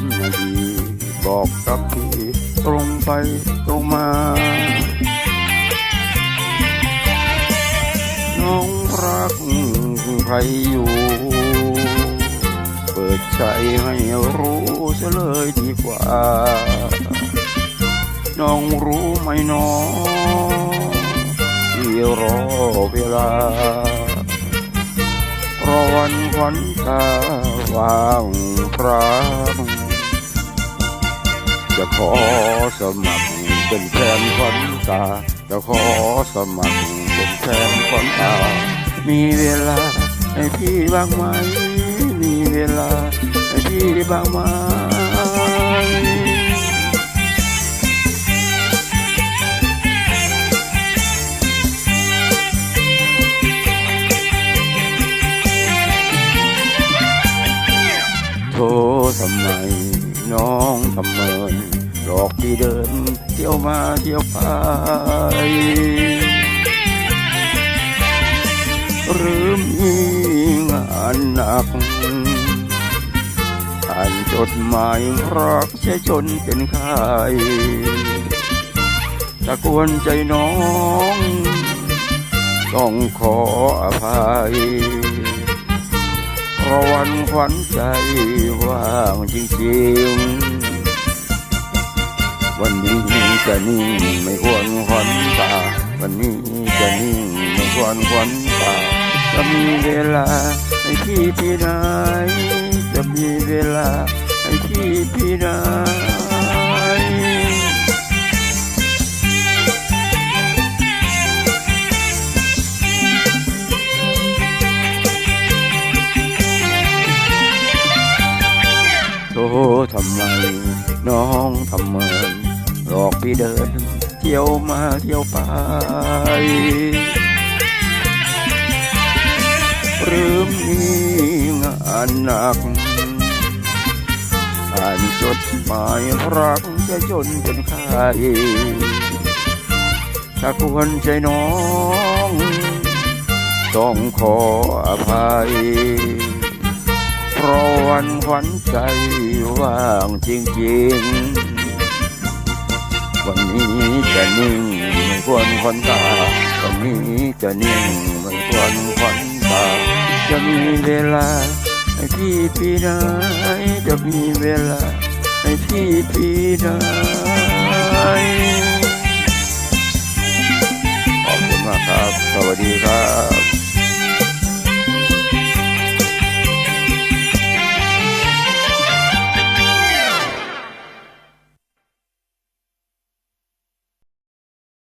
นให้ดี บอกกับพี่ตรงไปตรงมา น้องรักใครอยู่ เปิดใจให้รู้เสเลยดีกว่า น้องรู้ไหมน้องที่รอเวลาเพราะวันวันตาว่างเปล่า ขอสมัครเป็นแฟนขวัญตาจะขอสมัครเป็นแฟนขวัญตา มีเวลาให้พี่บ้างไหม มีเวลาให้พี่บ้างไหมโทรทำไมน้องทำเมิน หลอกพี่เดินเที่ยวมาเที่ยวไป หรือมีงานหนักอ่านจดหมายรักเสียจนเป็นไข้ถ้ากวนใจน้อง ต้องขออภัยเพราะวันขวัญใจว่างจริงๆ วันนี้จะนิ่งไม่ควรขวัญตาวันนี้จะนิ่งไม่ควรขวัญตาจะมีเวลาให้พี่พี่นายจะมีเวลาให้พี่พี่นายโทรทำไมน้องทำเมิน หลอกพี่เดิน เที่ยวมาเที่ยวไป หรือมีงานหนักอ่านจดหมายรักจะจนเป็นไข้ถ้าควรใจน้อง ต้องขออภัย เพราะวันขวัญใจว่างจริงๆ จะนิ่งไม่ควรควันตาตรงนี้จะนิ่งไม่ควรควันตาจะมีเวลาให้พี่พี่ไหนจะมีเวลาให้พี่พี่ไหนขอบคุณมากครับ สวัสดีครับ